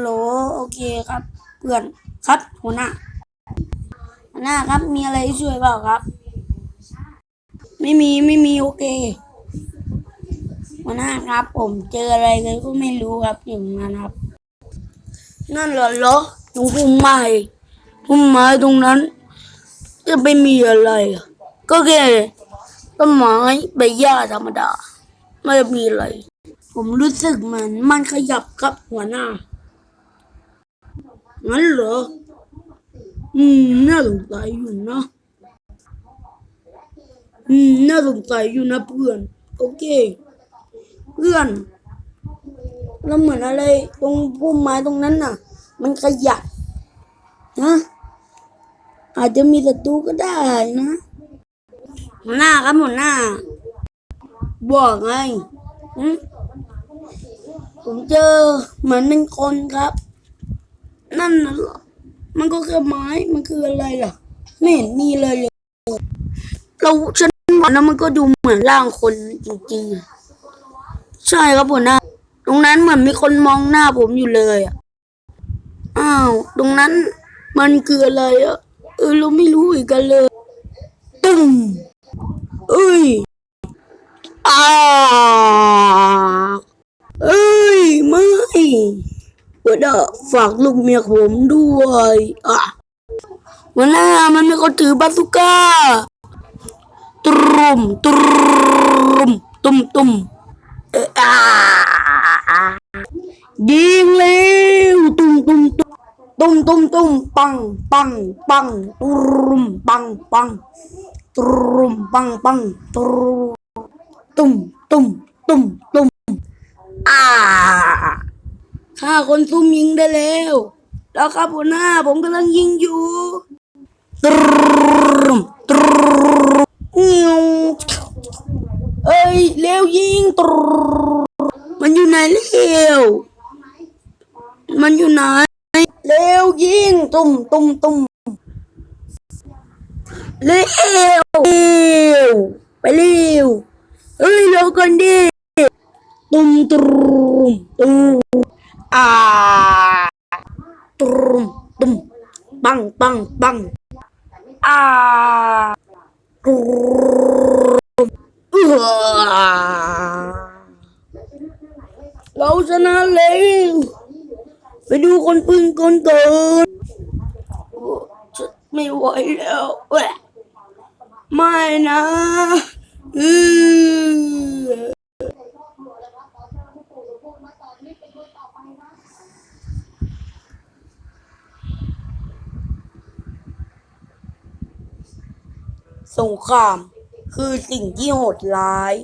โหลโอเคครับ เพื่อนครับหัวหน้าหัวหน้าครับมีอะไรช่วยเปล่าครับ ไม่มีไม่มีโอเคหัวหน้าครับ ผมเจออะไรกันก็ไม่รู้ครับอยู่นั้นครับ นั่นเหรอเหรอตรงพุ่มไม้พุ่มไม้ตรงนั้น จะไปมีอะไร ก็แค่ต้นไม้ใบหญ้าธรรมดา ไม่มีอะไร ผมรู้สึกเหมือนมันขยับครับหัวหน้า งั้นเหรอ อืม น่าสงสัยอยู่นะ อืม น่าสงสัยอยู่นะเพื่อน โอเค เพื่อน แล้วเหมือนอะไร ตรงพุ่มไม้ตรงนั้นน่ะ มันขยับนะ อาจจะมีศัตรูก็ได้นะหัวหน้าครับหัวหน้า บอกไงหืมผมเจอเหมือนเป็นคนครับ นั่นน่ะเหรอ มันก็แค่ไม้ มันคืออะไรล่ะ ไม่เห็นมีเลยเลยเราฉันว่านะมันก็ดูเหมือนร่างคนจริงๆ ใช่ครับหัวหน้าตรงนั้นเหมือนมีคนมองหน้าผมอยู่เลยอะ อ้าว ตรงนั้นมันคืออะไรอะ เออเราไม่รู้อีกกันเลย ตึ้งเอ้ยอ้าเอ้ย ไม่ หัวหน้าฝากลูกเมียผมด้วยอะหัวหน้ามันมีคนถือบาสุก้าตรุมตรุมตุมตุมเอออ่ายิงเร็วตุมตุมตุมตุ้มตุ้มตุ้มปังปังปังตุรุมปังปังตุรุมปังปังตุรุมตุ้มตุ้มตุ้มตุ้มอ่า ฆ่าคนซุ่มยิงได้แล้วแล้วครับหัวหน้า ผมกำลังยิงอยู่ตรมตรมเอ้ยเร็วยิงตรมันอยู่ไหนเร็วมันอยู่ไหนเร็วยิงตุ้มตุ้มตุ้มเร็วเร็วไปเร็วเอ้ยเร็วกันดิตุ้มตุ้มตุ้ม อ่าตุมตุมปังปังปังอ่าตุมเอื้อเราชนะแล้วไปดูคนปืนกลก่อนโอ้ฉันไม่ไหวแล้วแะไม่นะอือ สงครามคือสิ่งที่โหดร้าย